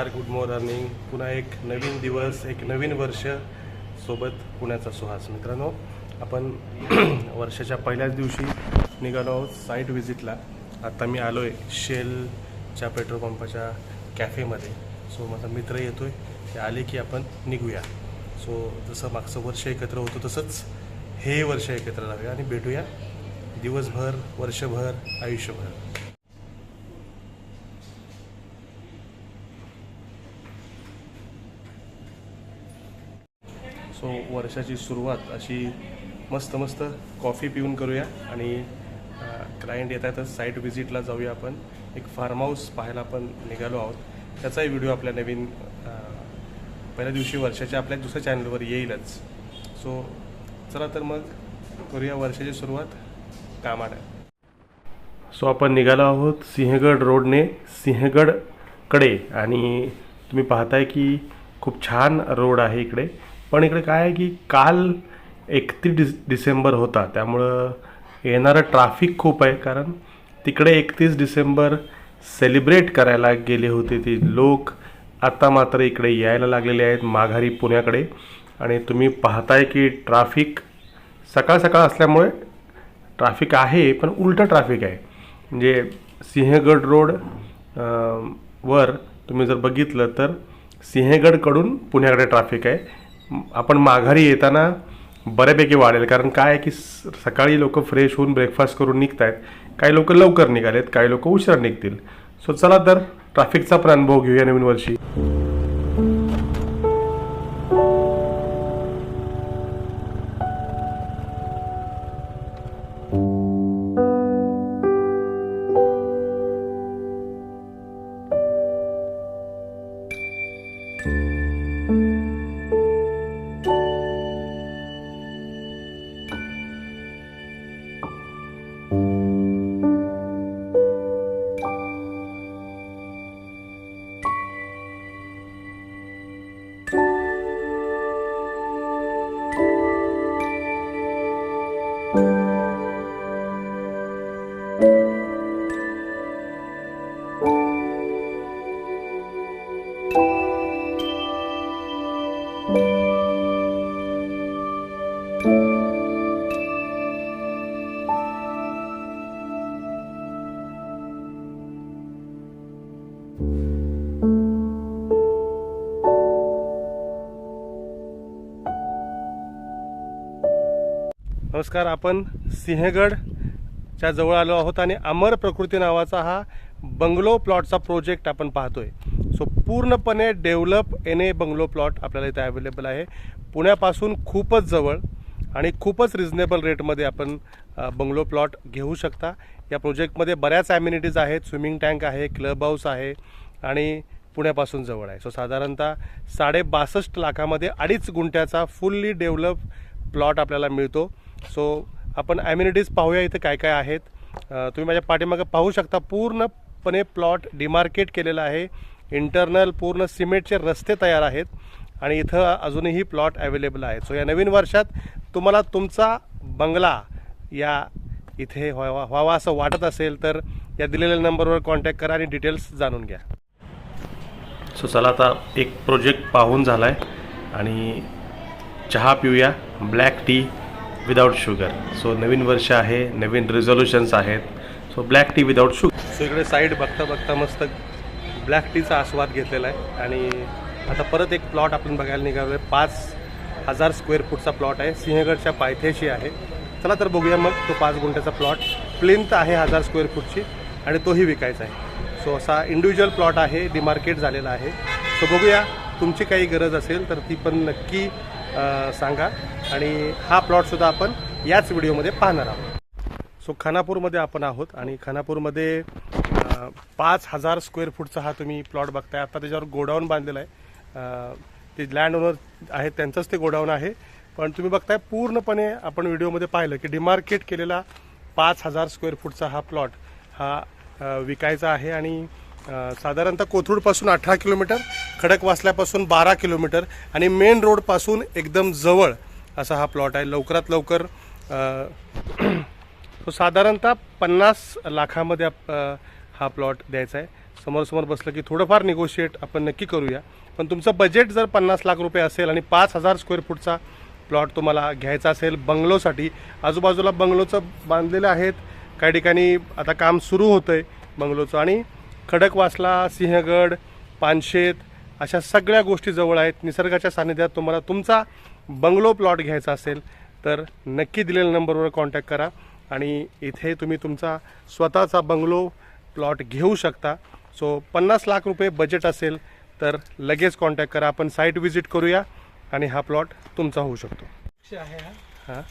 नमस्कार good morning पुन्हा एक नवीन दिवस एक नवीन वर्ष सोबत पुण्याचा सुहास. मित्रांनो आपण वर्षाच्या पहिल्याच दिवशी निघालो आहोत साईट व्हिजिटला आता मी आलो आहे शेलच्या पेट्रोल पंपाच्या कॅफेमध्ये सो माझा मित्र येतो आहे ते आले की आपण निघूया. सो जसं मागचं वर्ष एकत्र होतो तसंच हे वर्ष एकत्र राहूया आणि भेटूया दिवसभर वर्षभर आयुष्यभर. सो वर्षाची सुरुवात अशी मस्त मस्त कॉफी पिऊन करूया आणि क्लायंट येत आहेतच साईट व्हिजिटला जाऊया आपण. एक फार्म हाऊस पाहायला आपण निघालो आहोत. त्याचाही व्हिडिओ आपल्या नवीन पहिल्या दिवशी वर्षाच्या आपल्या दुसऱ्या चॅनलवर येईलच. सो चला तर मग करूया वर्षाची सुरुवात. कामाड सो आपण निघालो आहोत सिंहगड रोडने. सिंहगडकडे आणि तुम्ही पाहताय की खूप छान रोड आहे इकडे. पण इकडे काय आहे की काल एकतीस डिस डिसेंबर होता त्यामुळं येणारं ट्राफिक खूप आहे कारण तिकडे एकतीस डिसेंबर सेलिब्रेट करायला गेले होते ते लोक. आता मात्र इकडे यायला लागलेले आहेत माघारी पुण्याकडे. आणि तुम्ही पाहताय की ट्राफिक सकाळ सकाळ असल्यामुळे ट्राफिक आहे पण उलटं ट्राफिक आहे. म्हणजे सिंहगड रोड वर तुम्ही जर बघितलं तर सिंहगडकडून पुण्याकडे ट्राफिक आहे. आपण माघारी येताना बऱ्यापैकी वाढेल. कारण काय आहे की स- सकाळी लोक फ्रेश होऊन ब्रेकफास्ट करून निघत आहेत काही लोक लवकर निघालेत काही लोक उशिरा निघतील. सो चला तर ट्रॅफिकचा पण अनुभव घेऊया नवीन वर्षी. नमस्कार आपण सिंहगडच्या जवळ आलो आहोत आणि अमर प्रकृती नावाचा हा बंगलो प्लॉटचा प्रोजेक्ट आपण पाहतोय. सो पूर्णपणे develop N A bungalow plot आपल्याला इथे अवेलेबल आहे. पुण्यापासून खूपच जवळ. आणि खूपच रिझनेबल रेटमध्ये आपण बंगलो प्लॉट घेऊ शकता. या प्रोजेक्टमध्ये बऱ्याच ॲम्युनिटीज आहेत. स्विमिंग टँक आहे क्लब हाऊस आहे आणि पुण्यापासून जवळ आहे. सो साधारणतः साडे बासष्ट लाखामध्ये अडीच गुंठ्याचा फुल्ली डेव्हलप प्लॉट आपल्याला मिळतो. सो आपण ॲम्युनिटीज पाहूया इथे काय काय आहेत. तुम्ही माझ्या पाठीमागं पाहू शकता पूर्णपणे प्लॉट डिमार्केट केलेला आहे. इंटरनल पूर्ण सिमेंटचे रस्ते तयार आहेत. आणि इथं अजूनही प्लॉट अवेलेबल आहेत. सो या नवीन वर्षात तुम्हाला तुमचा बंगला या इथे व्हावा व्हावा असं वाटत असेल तर या दिलेल्या नंबरवर कॉन्टॅक्ट करा आणि डिटेल्स जाणून घ्या. सो चला आता एक प्रोजेक्ट पाहून झाला आहे आणि चहा पिऊया black tea without sugar so नवीन वर्ष आहे नवीन रिझोल्युशन्स आहेत. So black tea without sugar so इकडे साईड बघता बघता मस्त ब्लॅक टीचा आस्वाद घेतलेला आहे आणि आता परत एक प्लॉट आपण बघायला निघालो आहे पाच हजार स्क्वेअर फूटचा प्लॉट आहे. सिंहगडच्या पायथ्याशी आहे. चला तर बघूया मग तो पाच गुंठ्याचा प्लॉट प्लिंथ आहे हजार स्क्वेअर फूटची आणि तोही विकायचा आहे. सो असा इंडिव्हिज्युअल प्लॉट आहे. डिमार्केट झालेला आहे. सो बघूया तुमची काही गरज असेल तर ती पण नक्की सांगा. आणि हा प्लॉटसुद्धा आपण याच व्हिडिओमध्ये पाहणार आहोत. सो खानापूरमध्ये आपण आहोत आणि खानापूरमध्ये पाच हजार स्क्वेअर फूटचा हा तुम्ही प्लॉट बघताय. आता त्याच्यावर गोडाऊन बांधलेला आहे. ते लँड ओनर आहेत त्यांचंच ते गोडाऊन आहे. पण तुम्ही बघताय पूर्णपणे आपण व्हिडिओमध्ये पाहिलं की डिमार्केट केलेला पाच हजार स्क्वेअर फूटचा हा प्लॉट हा विकायचा आहे आणि साधारणतः कोथरूडपासून अठरा किलोमीटर खडकवासल्यापासून बारा किलोमीटर आणि मेन रोडपासून एकदम जवळ असा हा प्लॉट आहे. लवकरात लवकर तो साधारणतः पन्नास लाखामध्ये हा प्लॉट द्यायचा आहे. समोरसमोर बसलं की थोडंफार निगोशिएट आपण नक्की करूया. पण तुमचं बजेट जर पन्नास लाख रुपये असेल आणि पाच हजार स्क्वेअर फूटचा प्लॉट तुम्हाला घ्यायचा असेल बंगलोसाठी आजूबाजूला बंगलोचं बांधलेलं आहेत काही ठिकाणी आता काम सुरू होतं आहे बंगलोचं. आणि खडकवासला सिंहगड पानशेत अशा सगळ्या गोष्टी जवळ आहेत. निसर्गाच्या सानिध्यात तुम्हाला तुमचा बंगलो प्लॉट घ्यायचा असेल तर नक्की दिलेल्या नंबरवर कॉन्टॅक्ट करा. आणि इथे तुम्ही तुमचा स्वतःचा बंगलो प्लॉट घेऊ शकता. सो पन्नास लाख रुपये बजेट असेल तर लगेच कॉन्टॅक्ट करा. आपण साईट व्हिजिट करूया आणि हा प्लॉट तुमचा होऊ शकतो. वृक्ष आहे हा. हां?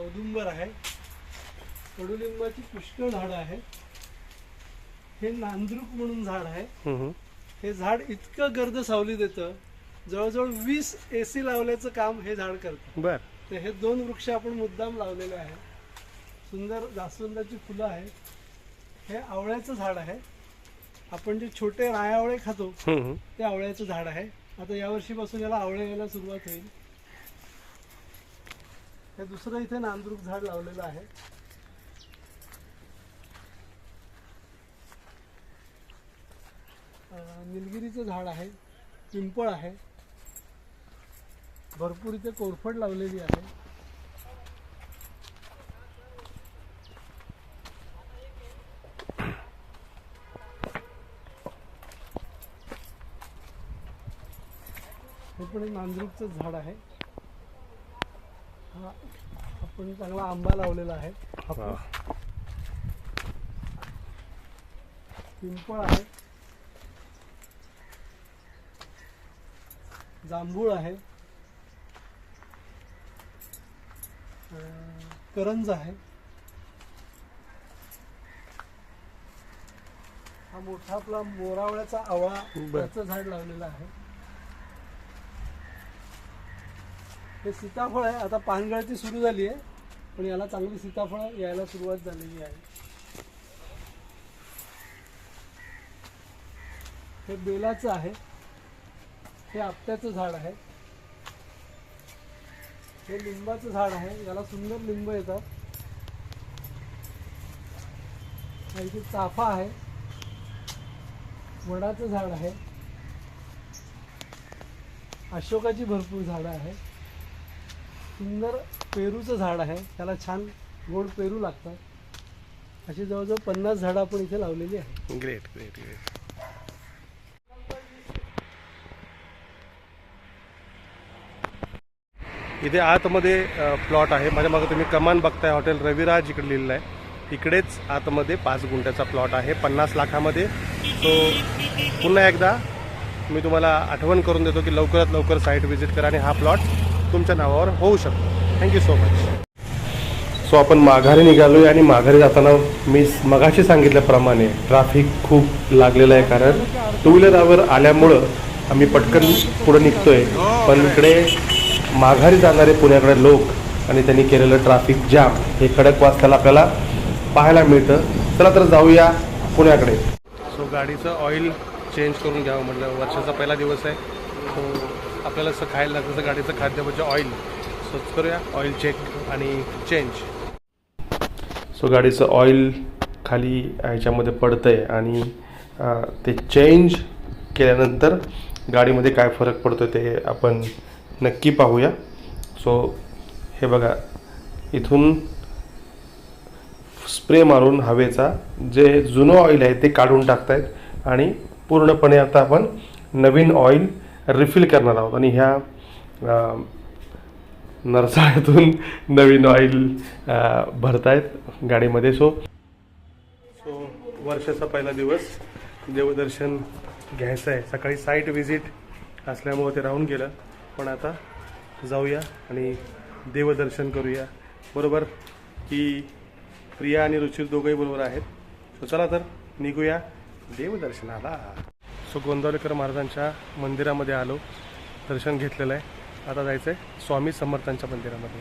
औदुंबर आहे. कडुलिंबाची पुष्कळ झाडं आहेत. हे नांद्रुक म्हणून झाड आहे. हे झाड इतकं गर्द सावली देतं. जवळजवळ वीस ए सी लावल्याचं काम हे झाड करतं. बर. तर हे दोन वृक्ष आपण मुद्दाम लावलेले आहेत. सुंदर जास्वंदाची फुलं आहेत. हे आवळ्याचं झाड आहे. आपण जे छोटे रायावळे खातो हम्म, हम्म. ते आवळ्याचं झाड आहे. आता यावर्षीपासून याला आवळे यायला सुरुवात होईल. हे दुसरं इथे नांदरूक झाड लावलेलं आहे. निलगिरीचं झाड आहे पिंपळ आहे. भरपूर इथे कोरफड लावलेली आहे. पण एक नांदरूकचं झाड आहे. हा आपण चांगला आंबा लावलेला आहे. पिंपळ आहे. जांभूळ आहे. करंज आहे. हा मोठा आपला मोरावळ्याचा आवळा. त्याचं झाड लावलेलं आहे. हे सीताफळ आहे. आता पानगळती सुरू झाली आहे. पण याला चांगली सीताफळ यायला सुरुवात झालेली आहे. हे बेलाचं आहे. हे आपट्याचं झाड आहे. हे लिंबाचं झाड आहे. याला सुंदर लिंब येतात. इथे चाफा आहे. वडाचं झाड आहे. अशोकाची भरपूर झाडं आहे सुंदर पेरूचं झाड आहे. त्याला छान गोड पेरू लागतात. अशी जवळजवळ पन्नास झाडं आपण इथे लावलेली आहे ग्रेट ग्रेट ग्रेट इथे आतमध्ये प्लॉट आहे. माझ्या मागं तुम्ही कमान बघताय हॉटेल रविराज इकडे लिहिलेलं आहे. इकडेच आतमध्ये पाच गुंठ्याचा प्लॉट आहे. पन्नास लाखामध्ये. तो पुन्हा एकदा मी तुम्हाला आठवण करून देतो की लवकरात लवकर साईट व्हिजिट करा आणि हा प्लॉट तुमच्या नावावर होऊ शकतो. थँक्यू सो मच सो आपण माघारी निघालो आहे आणि माघारी जाताना मी मगाशी सांगितल्याप्रमाणे ट्रॅफिक खूप लागलेलं आहे कारण टू व्हीलरावर आल्यामुळं आम्ही पटकन पुढं निघतो आहे पण इकडे माघारी जाणारे पुण्याकडे लोक आणि त्यांनी केलेलं ट्रॅफिक जाम हे खडक वाजताला आपल्याला पाहायला मिळतं. चला तर जाऊया पुण्याकडे. सो गाडीचं ऑइल चेंज करून घ्यावं म्हटलं वर्षाचा पहिला दिवस आहे. सो आपल्याला असं खायला लागतं गाडीचं खाद्य म्हणजे ऑइल सर्च करूया. ऑइल चेक आणि चेंज सो गाडीचं ऑइल खाली ह्याच्यामध्ये पडतं आहे आणि ते चेंज केल्यानंतर गाडीमध्ये काय फरक पडतो ते आपण नक्की पाहूया. सो हे बघा. इथून स्प्रे मारून हवेचा जे जुनं ऑइल आहे ते काढून टाकतायत आणि पूर्णपणे आता आपण नवीन ऑइल रिफिल करणार आहोत. आणि ह्या नरसाळ्यातून नवीन ऑइल भरतायत गाडीमध्ये. सो सो वर्षाचा पहिला दिवस देवदर्शन घ्यायचं आहे. सकाळी साईट व्हिजिट असल्यामुळं ते राहून गेलं. पण आता जाऊया आणि देवदर्शन करूया. बरोबर? की प्रिया आणि रुचिर दोघंही बरोबर आहेत. सो चला तर निघूया देवदर्शनाला. सो गोंदावलेकर महाराजांच्या मंदिरामध्ये आलो दर्शन घेतलेलं आहे. आता जायचं आहे स्वामी समर्थांच्या मंदिरामध्ये.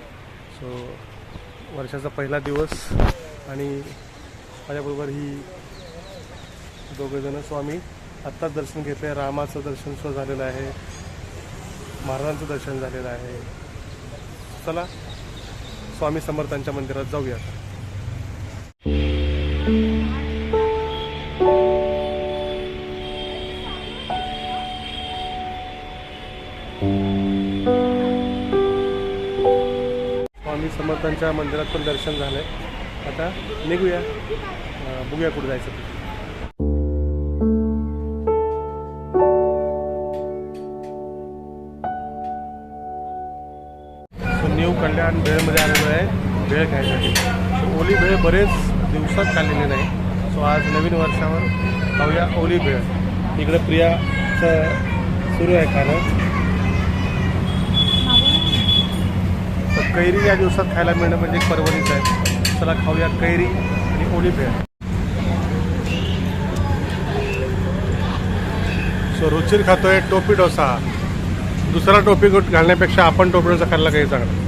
सो वर्षाचा पहिला दिवस आणि माझ्याबरोबर ही दोघंजणं स्वामी आत्ताच दर्शन घेतलं आहे रामाचं दर्शन सुद्धा झालेलं आहे. महाराजांचं दर्शन झालेलं आहे. चला स्वामी समर्थांच्या मंदिरात जाऊया. समर्थांच्या मंदिरात पण दर्शन झालं आहे आता निघूया. बघूया कुठे जायचं सो न्यू कल्याण भेळमध्ये आलेलो आहे. भेळ खायसाठी. सो ओली भेळ बरेच दिवसात खाल्लेली नाही. सो आज नवीन वर्षावर खाऊया ओली भेळ. इकडे प्रियाचं सुरू आहे खाणं. कैरी या दिवसात खायला मिळणं म्हणजे एक परवणीच आहे. चला खाऊया कैरी आणि ओली भेळ. सो रुचीर खातोय टोपी डोसा. दुसरा टोपी घालण्यापेक्षा आपण टोपी डोसा खायला काही चांगला.